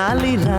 நாளினா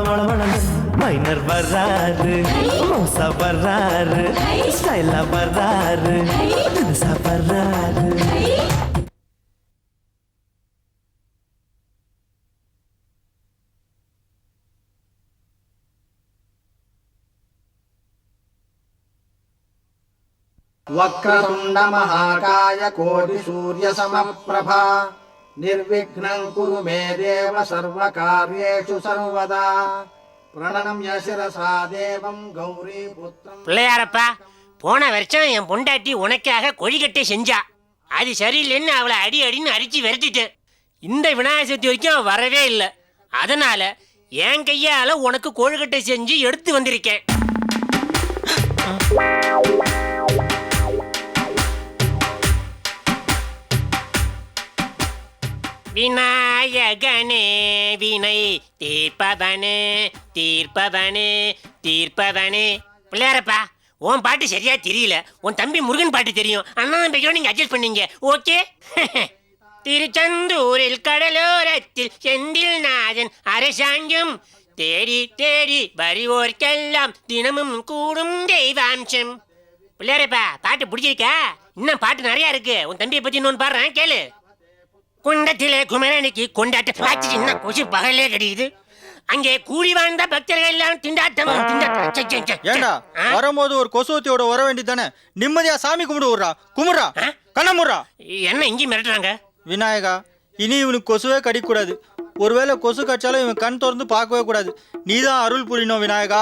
மள மள minor வர்றாரு மோசா வர்றாரு ஸ்டைலா வர்றாரு தினுசா வர்றாரு वक्रतुण्डमहाकाय कोटिसूर्यसमप्रभा निर्विघ्नं कुरु मे देव सर्वकार्येषु सर्वदा प्रणम्य शिरसा देवं गौरीपुत्रं பிள்ளையாரப்பா போன வருஷம் என் பொண்டாட்டி உனக்காக கொழிக்கட்டை செஞ்சா அது சரியில்லைன்னு அவளை அடி அடின்னு அடிச்சு விரட்டிட்டேன் இந்த விநாயகர் சதுர்த்தி வரைக்கும் அவ வரவே இல்லை அதனால என் கையால உனக்கு கொழுக்கட்டை செஞ்சு எடுத்து வந்திருக்கேன் விநாயகனே வினை தீர்ப்பவனே தீர்ப்பவனே தீர்ப்பவனே. பிள்ளையாரப்பா உன் பாட்டு சரியா தெரியல. உன் தம்பி முருகன் பாட்டு தெரியும். அண்ணன் பையோ நீங்க அட்ஜஸ்ட் பண்ணீங்க. ஓகே? திருச்செந்தூரில் கடலோரத்தில் செந்தில் நாதன் அரசாங்கம். தேடி தேடி வருவோர்க்கெல்லாம் தினமும் கூடும் தெய்வாம்சம். பிள்ளையாரப்பா பாட்டு பிடிச்சிருக்கா? இன்னும் பாட்டு நிறையா இருக்கு. உன் தம்பியை பற்றி இன்னொன்று பாடுறேன். கேளு. குண்டத்திலே குமரனுக்கு கொண்டாட்டம். ஆச்சு சின்ன கொசு பகலே கிடையுது அங்கே கூடி வாழ்ந்த பக்தர்கள் எல்லாம் திண்டாட்டம். ஏண்டா? வரும்போது ஒரு கொசுவத்தியோட வர வேண்டியதானே நிம்மதியா சாமி கும்பிடு விடுறா குமுறா? கண்ணமுறா என்ன இங்கேயும் மிரட்டுறாங்க? விநாயகா இனி இவனுக்கு கொசுவே கடிக்கக்கூடாது. ஒருவேளை கொசு கடிச்சாலும் இவன் கண் திறந்து பார்க்கவே கூடாது. நீதான் அருள் புரியணும் விநாயகா.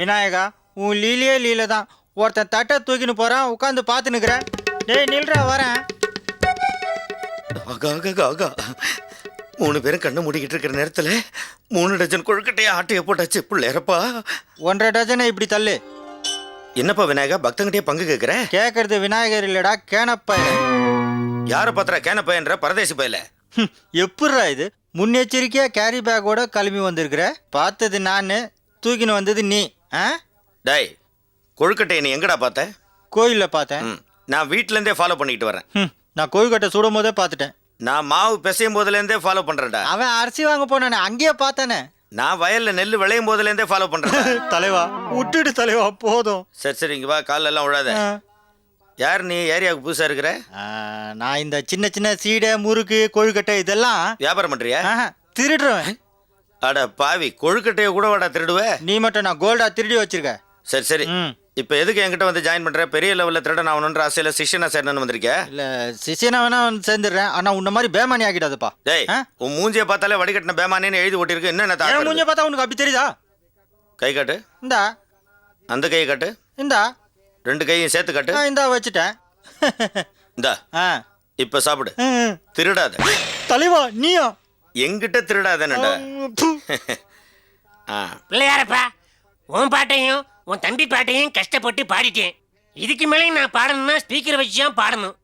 விநாயகா உன் லீலையே லீலை தான் ஒருத்தன் தட்டை தூக்கின்னு போறான் உட்காந்து பார்த்து நிற்கிறேன் டேய் நில்றா வரேன். ஆகா ஆகா ஆகா மூணு பேரும் கண்ணு மூடிக்கிட்டு இருக்கிற நேரத்துல மூணு டஜன் கொழுக்கட்டையை ஆட்டைய போட்டாச்சு. பிள்ளையரப்பா ஒன்றரை டஜனை இப்படி தள்ளு. என்னப்பா விநாயகா? பக்தங்கிட்டே பங்கு கேட்குற கேட்கறது விநாயகர் இல்லடா கேனப்ப. யாரை பத்திர கேன பையன்ற பரதேசி பையல. எப்பட்றா இது? முன்னெச்சரிக்கையா கேரி பேக்கோட கிளம்பி வந்திருக்கிற? பார்த்தது நான் தூக்கின்னு வந்தது நீ ஆ? டேய் கொழுக்கட்டையை நீ எங்கடா பார்த்த? கோயிலில் பார்த்தேன். நான் வீட்ல இருந்தே ஃபாலோ பண்ணிக்கிட்டு வரேன். நான் கொழுக்கட்டை சுடும் போதே பார்த்துட்டேன். நான் மாவு பிசையும் போதுல இருந்தே ஃபாலோ பண்றேன்டா. அவன் அரிசி வாங்க போனானே அங்கேயே பார்த்தானே. நான் வயல்ல நெல் விளையும் போதுல இருந்தே ஃபாலோ பண்றேன் தலைவா விட்டுடு தலைவா போதும். சரி சரி இங்க வா கால்ல எல்லாம் விழாத. யார் நீ ஏரியாவுக்கு புதுசா இருக்கிற? நான் இந்த சின்ன சின்ன சீடை முறுக்கு கொழுக்கட்டை இதெல்லாம் வியாபாரம் பண்றியா? ஆஹா, திருடுறேன் அட பாவி கொழுக்கட்டையை கூட வாடா திருடுவ. நீ மட்டும் நான் கோல்டா திருடி வச்சிருக்க. சரி சரி. இப்போ எதுக்கு என்கிட்ட வந்து ஜாயின் பண்ற? பெரிய லெவல்ல திருடன் ஆகணுன்ற ஆசையில சிஷ்யனா சேரணும்னு வந்திருக்க இல்ல சிசியனா வேணா வந்து சேர்ந்துடுறேன். ஆனா உன்ன மாதிரி பேமானி ஆக்கிடாதுப்பா டேய் ஆ? உன் மூஞ்சிய பார்த்தாலே வடிகட்டின பேமானேன்னு எழுதி ஓட்டிருக்கு என்ன என் தாக்குறது? மூஞ்ச பார்த்தா உனக்கு அப்படி தெரியுதா? கை காட்டு. இந்தா. அந்த கையை காட்டு. இந்தா. ரெண்டு கையும் சேர்த்து காட்டு. நான் இந்தா வச்சுட்டேன். இந்தா ஆ. இப்ப சாப்பிடு. ம். திருடாத. தலைவா நீயா. எங்கிட்ட திருடாதேனடா பு. ஆ பிள்ளையாரப்பா உன் பாட்டையும் உன் தம்பி பாட்டையும் கஷ்டப்பட்டு பாடிட்டேன். இதுக்கு மேலே நான் பாடணும்னா ஸ்பீக்கர் வச்சு தான் பாடணும்.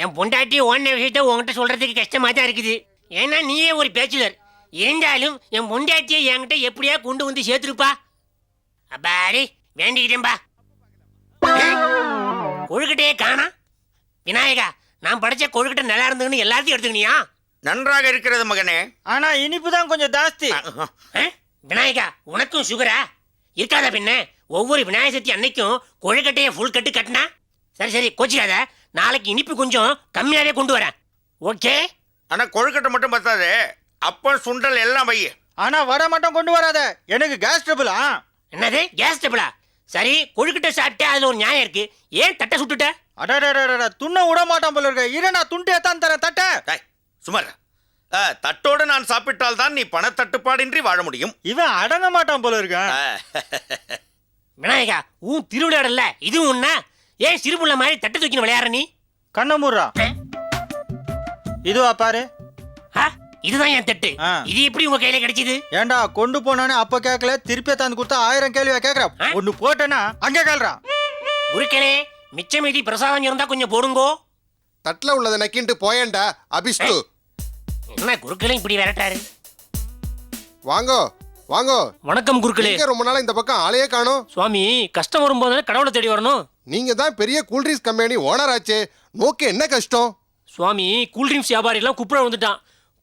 என் பொண்டாட்டி ஓன விஷயத்த உன்கிட்ட சொல்றதுக்கு கஷ்டமா தான் இருக்குது. ஏன்னா நீயே ஒரு பேச்சுலர். இருந்தாலும் என் பொண்டாட்டியை என்கிட்ட எப்படியா கொண்டு வந்து சேர்த்துருப்பா? அப்பாடி வேண்டிக்கிட்டேன்பா கொழுக்கட்டையே காணா. விநாயகா நான் படிச்ச கொழுக்கட்டை நல்லா இருந்ததுன்னு எல்லாத்தையும் எடுத்துக்கினியா? நன்றாக இருக்கிறது மகனே. ஆனா இனிப்பு தான் கொஞ்சம் ஜாஸ்தி? விநாயகா உனக்கும் சுகரா இருக்காத பின்ன? ஒவ்வொரு விநாயகர் சதுர்த்தி அன்னைக்கும் கொழுக்கட்டையை ஃபுல் கட்டு கட்டினா? சரி சரி கோச்சிக்காத. நாளைக்கு இனிப்பு கொஞ்சம் கம்மியாவே கொண்டு வரேன். ஓகே ஆனா கொழுக்கட்டை மட்டும் பத்தாது. அப்பம் சுண்டல் எல்லாம் வை. ஆனா வடை மட்டும் கொண்டு வராத. எனக்கு கேஸ் ட்ரபிள் என்னது? கேஸ் டபுளா சரி கொழுக்கட்டை சாப்பிட்டு அதுல ஒரு நியாயம் இருக்கு. ஏன் தட்டை சுட்டுட்ட? அடடடடட துண்ண விட மாட்டான் போல இருக்க. இரு நான் துண்டு எத்தான் தரேன். தட்ட. ஆ, தட்டோடு நான் சாப்பிட்டால் தான் நீ பணத்தட்டுப்பாடின்றி வாழ முடியும். இவன் அடங்க மாட்டான் போல இருக்க ஆ, விநாயகா உன் திருவிளையாடல இதுவும் ஒண்ணா? ஏன் சிறுபுள்ள மாதிரி தட்டை தூக்கின்னு விளையாடுற நீ? கண்ண மூடுறா இதுவா பாரு. ஆ, இதுதான் என் தட்டு. ஆ. இது எப்படி உங்க கையில கிடைச்சது? ஏன்டா கொண்டு போனானே அப்ப கேட்கல திருப்பி தாந்து கொடுத்தா ஆயிரம் கேள்வியா கேக்குற ஆ? ஒன்னு போட்டேன்னா அங்கே கேள்றான் குருக்களே மிச்ச மீதி பிரசாதம் இருந்தா கொஞ்சம் போடுங்கோ. தட்டுல உள்ளதை நக்கின்ட்டு போயேன்டா அபிஷ்டு. என்ன குருக்களே இப்படி விரட்டாரு? வாங்கோ. வாங்கோ. வணக்கம் குருக்களே. எங்க ரொம்ப நாளா இந்த பக்கம் ஆளையே காணோம். சுவாமி கஷ்டம் வரும்போது கடவுளை தேடி வரணும்? நீங்க தான் பெரிய கூல்ட்ரிங்க்ஸ் கம்பெனி ஓனர் ஆச்சே. நோக்கு என்ன கஷ்டம்? சுவாமி கூல்ட்ரிங்க்ஸ் வியாபாரி எல்லாம் குப்புற வந்துட்டான்.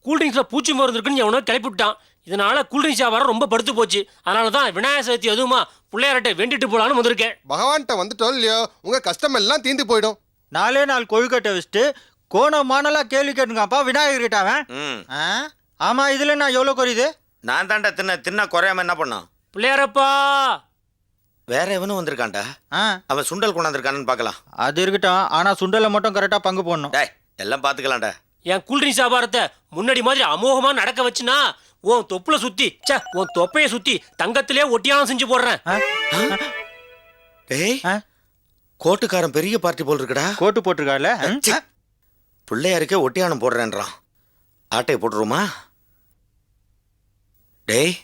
கூல்ட்ரிங்க்ஸ்ல பூச்சி மருந்து இருக்குன்னு எவனோ கிளப்பி விட்டான். இதனால கூல்ட்ரிங்க்ஸ் வியாபாரம் ரொம்ப படுத்து போச்சு. அதனால தான் விநாயகர் சதுர்த்தி அதுவுமா பிள்ளையார்ட்ட வேண்டிட்டு போலான்னு வந்திருக்கேன். பகவான்கிட்ட வந்துட்டோம் இல்லையோ? உங்க கஷ்டம் எல்லாம் தீந்து போயிடும். நாலே நாள் கொழுக்கட்டை வச்சுட்டு கோண மானலா கேள்வி கேட்டுங்கப்பா விநாயகர் கிட்ட அவன்? ஆமா இதுல நான் எவ்வளவு குறையுது? நான் தாண்டா தின்ன தின்ன குறையாம என்ன பண்ணோம் பிள்ளையாரப்பா! வேற எவனும் வந்திருக்கான்டா. ஆ? அவன் சுண்டல் கொண்டாந்துருக்கானு பார்க்கலாம். அது இருக்கட்டும். ஆனா சுண்டலை மட்டும் கரெக்டா பங்கு போடணும். டேய் எல்லாம் பார்த்துக்கலாம்டா. என் கூல்ட்ரிங்க்ஸ் வியாபாரத்தை முன்னாடி மாதிரி அமோகமா நடக்க வச்சுனா உன் தொப்புல சுத்தி ச்சே உன் தொப்பைய சுத்தி தங்கத்திலே ஒட்டியானம் செஞ்சு போடுறேன்? டேய் ஆ? கோட்டுக்காரன் பெரிய பார்ட்டி போல் இருக்குடா கோட்டு போட்டிருக்கால ச்சீ. பிள்ளையாருக்கே ஒட்டியானம் போடுறேன்றான். ஆட்டையை போட்டுருமா டேய்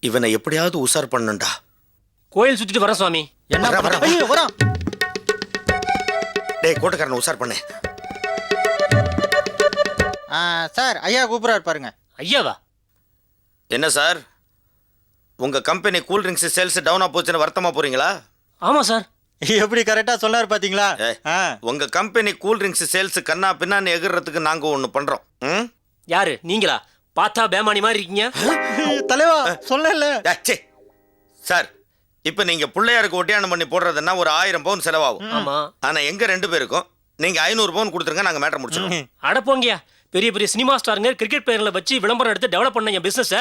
இவனை எப்படியாவது உசார் பண்ணுண்டா. கோயில் சுத்திட்டு வரேன் சுவாமி. என்ன. ஐயோ, வரான். டேய் கோட்டுக்காரனை உசார் பண்ணு. ஆ, சார் ஐயா கூப்பிடுறாரு பாருங்க. ஐயாவா? என்ன சார்? உங்க கம்பெனி கூல் ட்ரிங்க்ஸ் சேல்ஸ் டவுனா போச்சுன்னு வருத்தமா போறீங்களா? ஆமா சார். எப்படி கரெக்டா சொன்னாரு பாத்தீங்களா. உங்க கம்பெனி கூல் ட்ரிங்க்ஸ் சேல்ஸ் கண்ணா பின்னான்னு எகிறதுக்கு நாங்க ஒண்ணு பண்றோம். ம்? யாரு? நீங்களா? பார்த்தா பேமானி மாதிரி இருக்கீங்க? தலைவா சொல்லல. ச்சே. சார் இப்ப நீங்க பிள்ளையாருக்கு ஒட்டியானம் பண்ணி போடுறதுன்னா ஒரு ஆயிரம் பவுன் செலவாகும். ஆமா. ஆனா எங்க ரெண்டு பேருக்கும்? நீங்க ஐநூறு பவுன் கொடுத்துருங்க நாங்க மேட்டர் முடிச்சிடும் அட போங்கயா பெரிய பெரிய சினிமா ஸ்டாருங்க கிரிக்கெட் பிளேயர்களை வச்சு விளம்பரம் எடுத்து டெவலப் பண்ண என் பிசினஸ்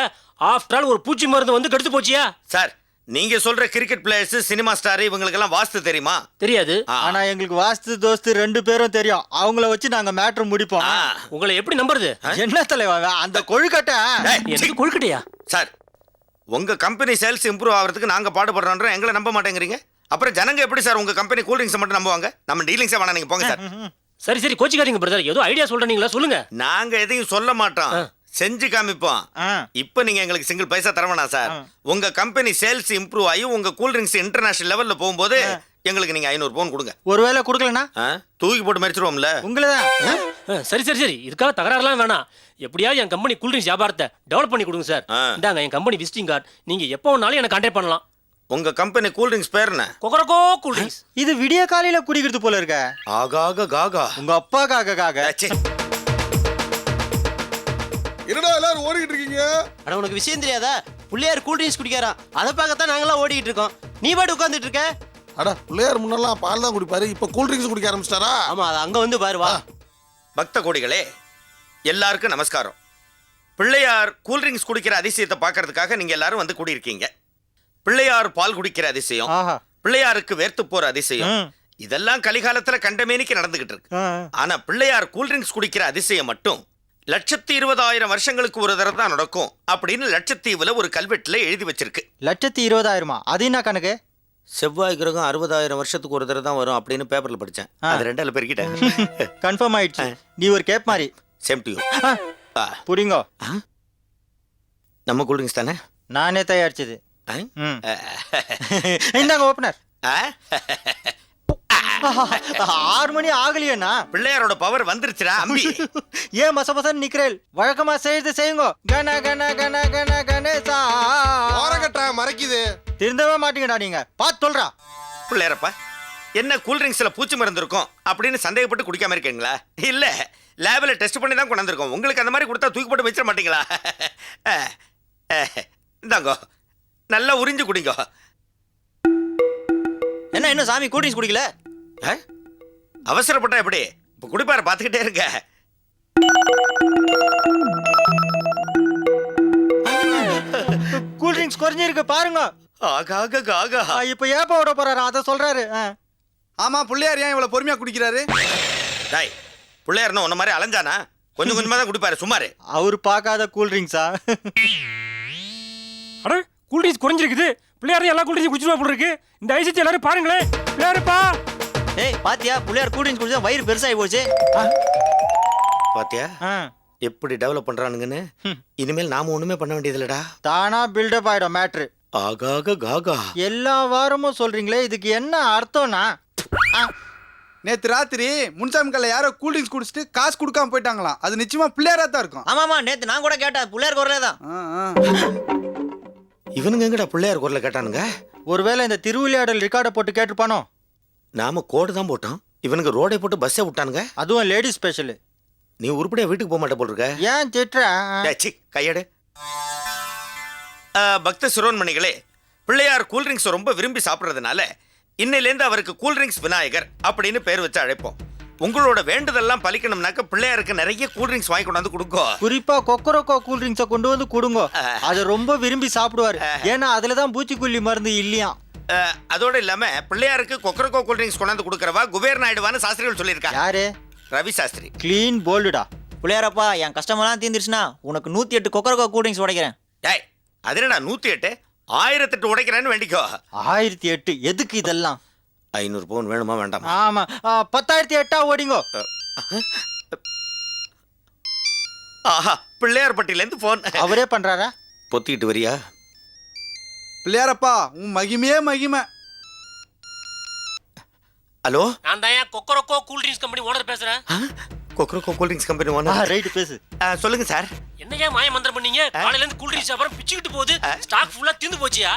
ஆஃப்டர் ஆல் ஒரு பூச்சி மருந்து வந்து கெடுத்து போச்சியா? சார் நீங்க சொல்ற கிரிக்கெட் பிளேயர்ஸ் சினிமா ஸ்டார் இவங்களுக்கெல்லாம் வாஸ்து தெரியுமா? தெரியாது. ஆனா எங்களுக்கு வாஸ்து தோஸ்து ரெண்டு பேரும் தெரியும். அவங்கள வச்சு நாங்க மேட்ரு முடிப்போம். உங்களை எப்படி நம்புறது? என்ன தலைவா? அந்த கொழுக்கட்டை. எனக்கு கொழுக்கட்டையா? சார் உங்க கம்பெனி சேல்ஸ் இம்ப்ரூவ் ஆகிறதுக்கு நாங்க பாடுபடுறோன்ற எங்களை நம்ப மாட்டேங்கிறீங்க. அப்புறம் ஜனங்க எப்படி சார் உங்க கம்பெனி கூல் ட்ரிங்க்ஸ் மட்டும் நம்புவாங்க? நம்ம டீலிங்ஸே வேணாம் நீங்க போங்க சார். சரி சரி கோச்சிக்காதீங்க பிரதர் ஏதோ ஐடியா சொல்றீங்களா சொல்லுங்க. நாங்க எதையும் சொல்ல மாட்டோம். செஞ்சு காமிப்போம். ஆ. இப்போ நீங்க எங்களுக்கு சிங்கிள் பைசா தர வேணாம் சார் உங்க கம்பெனி சேல்ஸ் இம்ப்ரூவ் ஆகி உங்க கூல் ட்ரிங்க்ஸ் இன்டர்நேஷனல் லெவல்ல போகும்போது எங்களுக்கு நீங்க ஐநூறு பவுன் கொடுங்க. ஒருவேளை கொடுக்கலனா ஆ? தூக்கி போட்டு மறிச்சிருவோம்ல. உங்களதான். ஆ, சரி சரி சரி. இதுக்காக தகராறுலாம் வேணாம். எப்படியாவது என் கம்பெனி கூல்ட்ரிங்க்ஸ் வியாபாரத்தை டெவலப் பண்ணி கொடுங்க சார். இந்தாங்க என் கம்பெனி விசிட்டிங் கார்டு நீங்க எப்போ வேணாலும் எனக்கு கான்டாக்ட் பண்ணலாம். உங்க கம்பெனி கூல் ட்ரிங்க்ஸ் பேர் என்ன? கொக்கரக்கோ கூல்ட்ரிங்க்ஸ் இது விடிய காலையில குடிக்கிறது போல இருக்க. ஆகாக காகா. உங்க அப்பா காக காக. எல்லாரும் ஓடிக்கிட்டு இருக்கீங்க? அட உனக்கு விஷயம் தெரியாதா? பிள்ளையார் கூல் ட்ரிங்க்ஸ் குடிக்காராம். அதை பார்க்கத்தான் நாங்களாம் ஓடிக்கிட்டு இருக்கோம். நீ பாட்டு உட்காந்துட்டு இருக்க? அட பிள்ளையார் முன்னெல்லாம் பால் தான் குடிப்பாரு இப்ப கூல்ட்ரிங்க்ஸ் குடிக்க ஆரம்பிச்சிட்டாரா? ஆமா அது அங்க வந்து பாரு வா. பக்த கோடிகளே எல்லாருக்கும் நமஸ்காரம். பிள்ளையார் கூல் ட்ரிங்க்ஸ் குடிக்கிற அதிசயத்தை பார்க்கறதுக்காக நீங்க எல்லாரும் வந்து கூடியிருக்கீங்க. பிள்ளையார் பால் குடிக்கிற அதிசயம் பிள்ளையாருக்கு வேர்த்து போற அதிசயம். இதெல்லாம் கலிகாலத்துல கண்டமேனிக்கு நடந்துகிட்டு இருக்கு. ஆனா பிள்ளையார் கூல் ட்ரிங்க்ஸ் குடிக்கிற அதிசயம் மட்டும் லட்சத்தி இருபதாயிரம் வருஷங்களுக்கு ஒரு தடவை தான் நடக்கும் அப்படின்னு லட்சத்தீவுல ஒரு கல்வெட்டுல எழுதி வச்சிருக்கு. லட்சத்தி இருபதாயிரமா அது என்ன கணக்கு? செவ்வாய் கிரகம் அறுபதாயிரம் வருஷத்துக்கு ஒரு தடவை தான் வரும் அப்படின்னு பேப்பர்ல படிச்சேன். அது ரெண்டால பெருக்கிட்டேன் கன்ஃபார்ம் ஆயிடுச்சு. நீ ஒரு கேப் மாதிரி சேம் டு ஆ, புரியுங்கோ நம்ம கூல் ட்ரிங்க்ஸ் தானே? நானே தயாரிச்சது. இந்தாங்க ஓப்பனர் ஆ? ஆறு மணி ஆகலையேண்ணா. பிள்ளையாரோட பவர் வந்துருச்சுடா அம்பி. ஏன் மச மசன் நிக்கிறேன் வழக்கமா செய்யறது செய்யுங்க. கன கன கன கன கணேசா. ஓரக்கட்டா மறைக்குது. திருந்தவே மாட்டீங்கடா நீங்க. பார்த்து சொல்றா. பிள்ளையாரப்பா என்ன கூல் ட்ரிங்க்ஸ்ல பூச்சி மருந்து இருக்கும் அப்படின்னு சந்தேகப்பட்டு குடிக்காம இருக்கீங்களா? இல்ல லேபில் டெஸ்ட் பண்ணி தான் கொண்டு வந்திருக்கோம் உங்களுக்கு அந்த மாதிரி கொடுத்தா தூக்கி போட்டு வச்சிட மாட்டீங்களா? அஹ், அஹ், இந்தாங்கோ நல்லா உறிஞ்சு குடிங்க. என்ன இன்னும் சாமி கூல் ட்ரிங்க்ஸ் குடிக்கல? அவசரப்பட்டா எப்படி? இப்போ குடிப்பார பார்த்துக்கிட்டே இருங்க கூல் ட்ரிங்க்ஸ் குறைஞ்சிருக்கு பாருங்க. ஆகாக ஆகா ஆ, இப்ப ஏப்ப விட போறாரு? அதை சொல்றாரு. ஆ. ஆமா பிள்ளையார் ஏன் இவ்வளவு பொறுமையா குடிக்கிறாரு? டாய் பிள்ளையார்னா உன்ன மாதிரி அலைஞ்சானா? கொஞ்சம் கொஞ்சமா தான் குடிப்பாரு சுமாரு அவரு பார்க்காத கூல் ட்ரிங்க்ஸா? அட கூல்ட்ரிங்க்ஸ் குறைஞ்சிருக்குது. பிள்ளையார் எல்லா கூல்ட்ரிங்க்ஸ் குடிச்சிருவா போல இருக்கு. இந்த ஐசியத்தை எல்லாரும் பாருங்களேன். பிள்ளையாருப்பா. ஏய் பாத்தியா? பிள்ளையார் ட்ரிங்க்ஸ் குடிச்சா வயிறு பெருசாகி போச்சு. பாத்தியா? ஆ. எப்படி டெவலப் பண்றானுங்கன்னு? இனிமேல் நாம ஒண்ணுமே பண்ண வேண்டியதில்லடா. தானா பில்டப் ஆயிடும் மேட்ரு ஆகாக காகா. எல்லா வாரமும் சொல்றீங்களே இதுக்கு என்ன அர்த்தம்னா? நேத்து ராத்திரி முன்சாமி கல்ல யாரோ கூல்ட்ரிங்க்ஸ் குடிச்சிட்டு காசு கொடுக்காம போயிட்டாங்களாம். அது நிச்சயமா பிள்ளையாரா தான் இருக்கும். ஆமாமா நேத்து நான் கூட கேட்டேன். பிள்ளையார் குரலே தான். இவனுங்க எங்கடா பிள்ளையார் குரலை கேட்டானுங்க? ஒருவேளை இந்த திருவிளையாடல் ரெக்கார்டை போட்டு கேட்டிருப்பானோ? நாம கோடு தான் போட்டோம். இவனுங்க ரோடை போட்டு பஸ்ஸை விட்டானுங்க. அதுவும் லேடிஸ் ஸ்பெஷல் நீ உருப்படியா வீட்டுக்கு போக மாட்டே போல் இருக்க. ஏன் திட்டுற? சீ, கையெடு. பக்த சிரோன்மணிகளே பிள்ளையார் கூல்ட்ரிங்க்ஸ் ரொம்ப விரும்பி சாப்பிட்றதுனால இன்னையிலேருந்து அவருக்கு கூல்ட்ரிங்க்ஸ் விநாயகர் அப்படின்னு பேர் வச்சு அழைப்போம். உங்களோட வேண்டுதெல்லாம் பலிக்கணும்னாக்க பிள்ளையாருக்கு நிறைய கூல்ட்ரிங்க்ஸ் வாங்கி கொண்டாந்து கொடுங்க. குறிப்பா கொக்கரக்கோ கூல் ட்ரிங்க்ஸை கொண்டு வந்து கொடுங்க. அதை ரொம்ப விரும்பி சாப்பிடுவாரு. ஏன்னா அதுல தான் பூச்சிக்கொல்லி மருந்து இல்லையா அதோட இல்லாம பிள்ளையாருக்கு கொக்கரக்கோ கூல்ட்ரிங்க்ஸ் கொண்டாந்து கொடுக்கறவா குபேர் நாயுடுவான்னு சாஸ்திரிகள் சொல்லியிருக்காங்க யாரு? ரவி சாஸ்திரி. க்ளீன் போல்டுடா பிள்ளையாரப்பா என் கஷ்டமெல்லாம் தீர்ந்துருச்சுன்னா உனக்கு நூத்தி எட்டு கொக்கரக்கோ கூல்ட்ரிங்க்ஸ் உடைக்கிறேன். டேய் அது என்னடா நூத்தி எட்டு? ஆயிரத்தெட்டு உடைக்கிறேன்னு வேண்டிக்கோ. ஆயிரத்தி எட்டு எதுக்கு இதெல்லாம்? ஐநூறு பவுன் வேணுமா வேண்டாமா? ஆமா பத்தாயிரத்தி எட்டா ஓடிங்கோ. ஆஹா பிள்ளையார் பட்டியிலேருந்து போன் அவரே பண்றாரா? பொத்திட்டு வரியா? பிள்ளையாரப்பா உன் மகிமையே மகிமை. ஹலோ? நான் தான் Kokkarakko cool drinks company owner பேசுறேன்? கொக்கரக்கோ கூல்ட்ரிங்க்ஸ் கம்பெனி ஆ ஓனர் ரைட்டு பேசு. சொல்லுங்க சார். என்னையா மாய மந்திரம் பண்ணீங்க? காலையில இருந்து கூல் ட்ரிங்க்ஸ் அப்புறம் பிச்சுக்கிட்டு போகுது. ஸ்டாக் ஃபுல்லா தீந்து போச்சியா?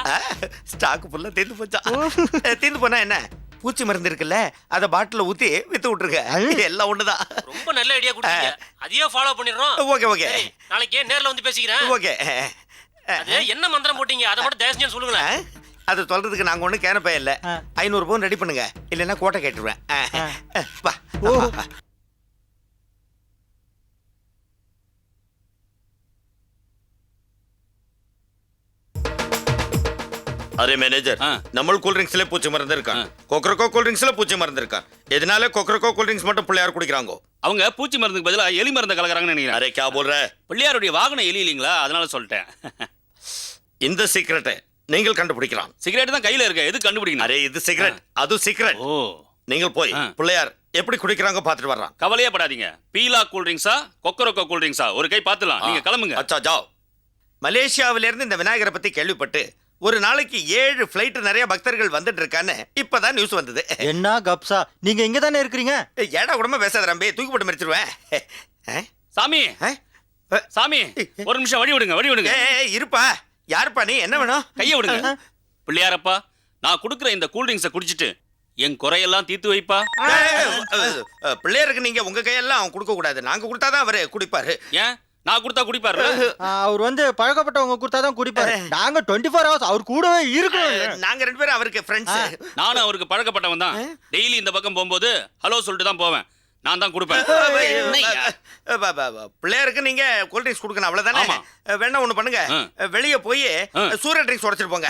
ஸ்டாக் ஃபுல்லா தீர்ந்து போச்சா? அஹ், தீர்ந்து போனா என்ன? பூச்சி மருந்து இருக்குல்ல அத பாட்டில ஊத்தி வித்து விட்டுருங்க. எல்லாம் ஒண்ணுதான் ரொம்ப நல்ல ஐடியா கொடுத்தீங்க. அதையே ஃபாலோ பண்ணிடுறோம். Okay okay. நாளைக்கே நேர்ல வந்து பேசிக்கிறேன்? ஓகே. அது என்ன மந்திரம் போட்டீங்க? அதை மட்டும் தயவு செஞ்சு சொல்லுங்களேன். அது சொல்றதுக்கு நாங்க ஒண்ணு கேனப்பே இல்ல. ஐநூறு பவுன் ரெடி பண்ணுங்க. இல்லைன்னா கோட்டை கேட்டுருவேன். வா. அரே மேனேஜர் நம்ம கூல் ட்ரிங்க்ஸ்ல பூச்சி மருந்து இருக்கான் கொக்கரக்கோ கூல் ட்ரிங்க்ஸ்ல பூச்சி மருந்து இருக்கான் இதனால கொக்கரக்கோ கூல் ட்ரிங்க்ஸ் மட்டும் பிள்ளையார் குடிக்கிறாங்க? அவங்க பூச்சி மருந்துக்கு பதிலா எலி மருந்தை கலக்குறாங்கன்னு நினைக்கிறேன். அரே கா போல்ற பிள்ளையாருடைய வாகனம் எலி இல்லைங்களா? அதனால சொல்லிட்டேன். இந்த சீக்கிரட்டை நீங்கள் கண்டுபிடிக்கலாம். சிகரெட் தான் கையில இருக்க? எது கண்டுபிடிக்கணும்? அரே இது சிகரெட் அது சீக்கிரட் ஓ. நீங்கள் போய். பிள்ளையார் எப்படி குடிக்கிறாங்க பார்த்துட்டு வர்றான். கவலையே படாதீங்க. பீலா கூல் ட்ரிங்க்ஸா கொக்கரக்கோ கூல் ட்ரிங்க்ஸா ஒரு கை பார்த்துலாம். நீங்க கிளம்புங்க. அச்சா ஜாவ் மலேசியாவில இருந்து இந்த விநாயகரை பத்தி கேள்விப்பட்டு ஒரு நாளைக்கு ஏழு ஃபிளைட் நிறைய பக்தர்கள் வந்துட்டு இருக்கான்னு இப்பதான் நியூஸ் வந்தது. என்ன கப்சா? நீங்க இங்க தானே இருக்கிறீங்க? ஏடா உடம்ப பேசாத ரம்பி தூக்கி போட்டு மறிச்சிருவேன். ஆ? சாமி. ஆ? சாமி ஒரு நிமிஷம் வழி விடுங்க வழி விடுங்க. இருப்பா. யாருப்பா நீ? என்ன வேணும்? கையை விடுங்க. பிள்ளையாரப்பா நான் கொடுக்குற இந்த கூல் ட்ரிங்க்ஸை குடிச்சிட்டு என் குறையெல்லாம் தீர்த்து வைப்பா. பிள்ளையாருக்கு நீங்க உங்க கையெல்லாம் கொடுக்க கூடாது நாங்க கொடுத்தாதான் அவரு குடிப்பாரு. ஏன்? நான் கொடுத்தா குடிப்பாரு அவர் வந்து பழக்கப்பட்டவங்க கொடுத்தா தான் குடிப்பாரு நாங்க டுவெண்ட்டி ஃபோர் ஹவர்ஸ் அவர் கூடவே இருக்கணும். நாங்க ரெண்டு பேரும் அவருக்கு ஃப்ரெண்ட்ஸ் நானும் அவருக்கு பழக்கப்பட்டவன் தான். டெய்லி இந்த பக்கம் போகும்போது ஹலோ சொல்லிட்டு தான் போவேன். நான் தான் கொடுப்பேன். பிள்ளையாருக்கு நீங்க கூல் ட்ரிங்க்ஸ் கொடுக்கணும் அவ்வளவுதானே? வேணா ஒண்ணு பண்ணுங்க. வெளிய போய். சூரிய ட்ரிங்க்ஸ் உடைச்சிட்டு போங்க.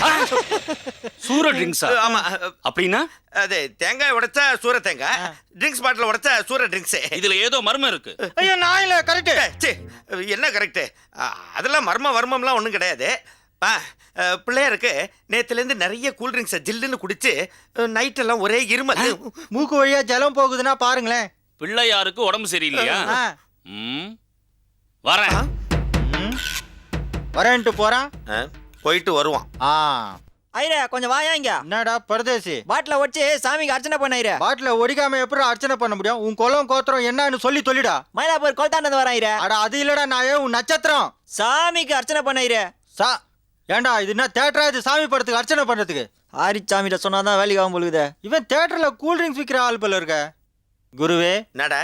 சூர ட்ரிங்க்ஸா ஆமா. அப்படின்னா? அது தேங்காய் உடைச்சா சூர தேங்காய் ட்ரிங்க்ஸ் பாட்டில் உடைச்சா சூர ட்ரிங்க்ஸ் இதுல ஏதோ மர்மம் இருக்கு. ஐயோ நான் இல்ல கரெக்ட் என்ன கரெக்ட் அதெல்லாம் மர்ம வர்மம்லாம் ஒன்றும் கிடையாது. பிள்ளையாருக்கு நேத்துலேருந்து நிறைய கூல் ட்ரிங்க்ஸை ஜில்லுன்னு குடிச்சு நைட் எல்லாம் ஒரே இருமல். மூக்கு வழியா ஜலம் போகுதுன்னா பாருங்களேன். பிள்ளையாருக்கு உடம்பு சரியில்லையா? ஆ. ம். வரேன். ம். வரேன்ட்டு போறான்? ஆ, போயிட்டு வருவான். ஆ. ஐரே கொஞ்சம் வாயா இங்க. என்னடா பரதேசி? பாட்டில வச்சு சாமிக்கு அர்ச்சனை பண்ண ஐரே. பாட்டில ஒடிக்காம எப்படி அர்ச்சனை பண்ண முடியும்? உன் குலம் கோத்திரம் என்னன்னு சொல்லி சொல்லிடா. மயிலாப்பூர் கொல்தாண்டது வரேன் ஐரே. அட அது இல்லடா நான் உன் நட்சத்திரம். சாமிக்கு அர்ச்சனை பண்ண ஐரே. சா ஏன்டா இது என்ன தேட்டரா? இது சாமி படத்துக்கு அர்ச்சனை பண்றதுக்கு. ஆரிச்சாமிட்ட சொன்னாதான் வேலைக்கு ஆகும் பொழுது இவன் தேட்டர்ல கூல் ட்ரிங்க்ஸ் விற்கிற ஆள் போல இருக்க. குருவே என்னடா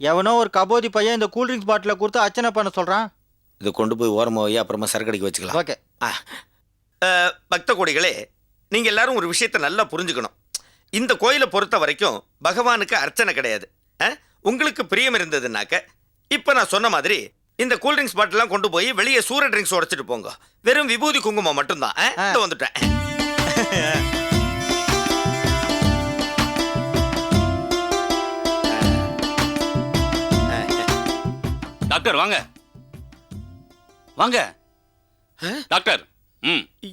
எவனோ ஒரு கபோதி பையன் இந்த கூல் ட்ரிங்க்ஸ் பாட்டில கொடுத்து அர்ச்சனை பண்ண சொல்றான். இதை கொண்டு போய் ஓரமாக போய் அப்புறமா சரக்கடிக்கு வச்சுக்கலாம். ஓகே. ஆ. அஹ், பக்த கோடிகளே நீங்க எல்லாரும் ஒரு விஷயத்தை நல்லா புரிஞ்சுக்கணும். இந்த கோயிலை பொறுத்த வரைக்கும் பகவானுக்கு அர்ச்சனை கிடையாது. அஹ், உங்களுக்கு பிரியம் இருந்ததுனாக்க இப்போ நான் சொன்ன மாதிரி இந்த கூல் ட்ரிங்க்ஸ் பாட்டிலாம் கொண்டு போய் வெளியே சூர ட்ரிங்க்ஸ் உடைச்சிட்டு போங்க. வெறும் விபூதி குங்குமம் மட்டும்தான். அஹ், இதோ வந்துட்டேன். டாக்டர் வாங்க. வாங்க. டாக்டர்.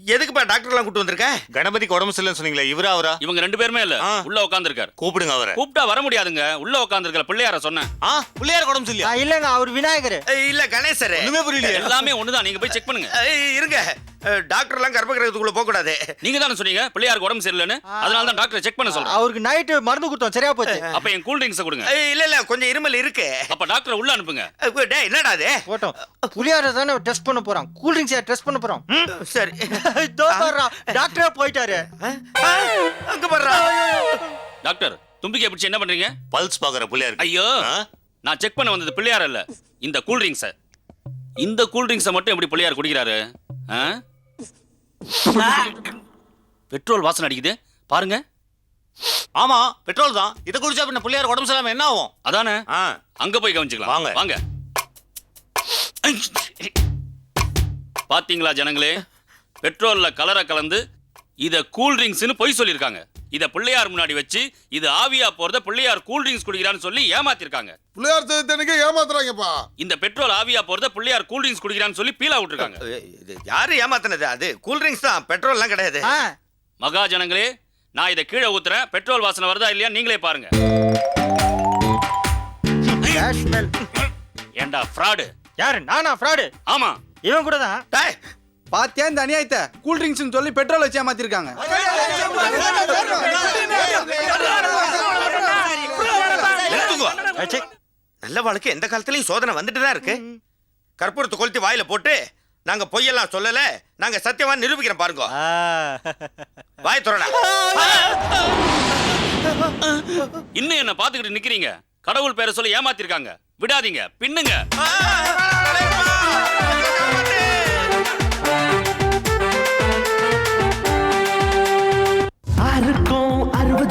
எதுக்குப்பா டாக்டர்லாம் கூட்டு வந்திருக்க? கணபதிக்கு உடம்பு சரியில்லைன்னு சொன்னீங்களே இவரா அவரா? இவங்க ரெண்டு பேருமே இல்ல. ஆ. உள்ள உட்காந்துருக்காரு கூப்பிடுங்க அவரை. கூப்பிட்டா வர முடியாதுங்க. உள்ள உட்காந்துருக்கிற பிள்ளையார சொன்னேன். ஆ பிள்ளையார் உடம்பு சரியில்லையா? ஆ, இல்லைங்க அவர் விநாயகர். ஏய், இல்ல கணேசர். ஒண்ணுமே புரியலையே. எல்லாமே ஒண்ணுதான். நீங்க போய் செக் பண்ணுங்க. இருங்க. அஹ், டாக்டர்லாம் கர்ப்பகிரகத்துக்குள்ள போக கூடாது நீங்க தானே சொன்னீங்க பிள்ளையாருக்கு உடம்பு சரியில்லைன்னு. அதனால தான் டாக்டர் செக் பண்ண சொல்றேன். அவருக்கு நைட்டு மருந்து கொடுத்தோம் சரியா போச்சு. அப்ப என் கூல் ட்ரிங்க்ஸ் கொடுங்க. ஏய், இல்ல இல்ல கொஞ்சம் இருமல் இருக்கு. அப்ப டாக்டர் உள்ள அனுப்புங்க. அஹ், டேய் என்னடா அது? போட்டோம். புளியார தானே டெஸ்ட் பண்ண போறோம் கூல் ட்ரிங்க்ஸ் டெஸ்ட் பண்ண போறோம் சரி. இதோ பாருடா, டாக்டரே போயிட்டாரு. அங்க பாடுறா டாக்டர் தும்பிக்கை பிடிச்சி என்ன பண்றீங்க? பல்ஸ் பாக்குற பிள்ளையாருக்கு ஐயோ. ஆ? நான் செக் பண்ண வந்தது பிள்ளையார் இல்ல இந்த கூல் ட்ரிங்க்ஸ. இந்த கூல் ட்ரிங்க்ஸை மட்டும் எப்படி பிள்ளையார் குடிக்கிறாரு? ஆ? பெட்ரோல் வாசனை அடிக்குது. பாருங்க. ஆமா பெட்ரோல் தான். இதை குடிச்சா பின்ன பிள்ளையார் உடம்பு சரியில்லாம என்ன ஆகும்? அதானே? ஆ அங்க போய் கவனிச்சுக்கலாம். வாங்க. வாங்க. பாத்தீங்களா ஜனங்களே? பெட்ரோல்ல கலரை கலந்து இத கூல் ட்ரிங்க்ஸ்னு பொய் சொல்லியிருக்காங்க. இத பிள்ளையார் முன்னாடி வச்சு இது ஆவியா போறத பிள்ளையார் கூல் ட்ரிங்க்ஸ் குடிக்கிறான்னு சொல்லி ஏமாத்திருக்காங்க. பிள்ளையார் சதுர்த்தனைக்கு ஏமாத்துறாங்கப்பா. இந்த பெட்ரோல் ஆவியா போறத பிள்ளையார் கூல் ட்ரிங்க்ஸ் குடிக்கிறான்னு சொல்லி பீலா விட்டுருக்காங்க. யாரு ஏமாத்தினது? அது கூல் ட்ரிங்க்ஸ் தான் பெட்ரோல்லாம் கிடையாது. மகா ஜனங்களே நான் இதை கீழே ஊத்துறேன். பெட்ரோல் வாசனை வருதா இல்லையா? நீங்களே பாருங்க. ஏண்டா ஃப்ராடு யாரு? நானா ஃப்ராடு ஆமா. இவன் கூட தான் டேய், பாத்தியா இந்த அநியாயத்தை? கூல் ட்ரிங்க்ஸ்னு சொல்லி பெட்ரோல் வச்சு ஏமாத்திருக்காங்க. நல்ல வாழ்க்கை எந்த காலத்துலயும் சோதனை வந்துட்டு தான் இருக்கு. கற்பூரத்தை கொளுத்தி வாயில போட்டு நாங்க பொய்யெல்லாம் சொல்லல நாங்க சத்தியமா நிரூபிக்கிறோம் பாருங்க. வாய் திறடா. இன்னும் என்ன பாத்துக்கிட்டு நிக்கிறீங்க? கடவுள் பேரை சொல்லி ஏமாத்திருக்காங்க. விடாதீங்க. பின்னுங்க.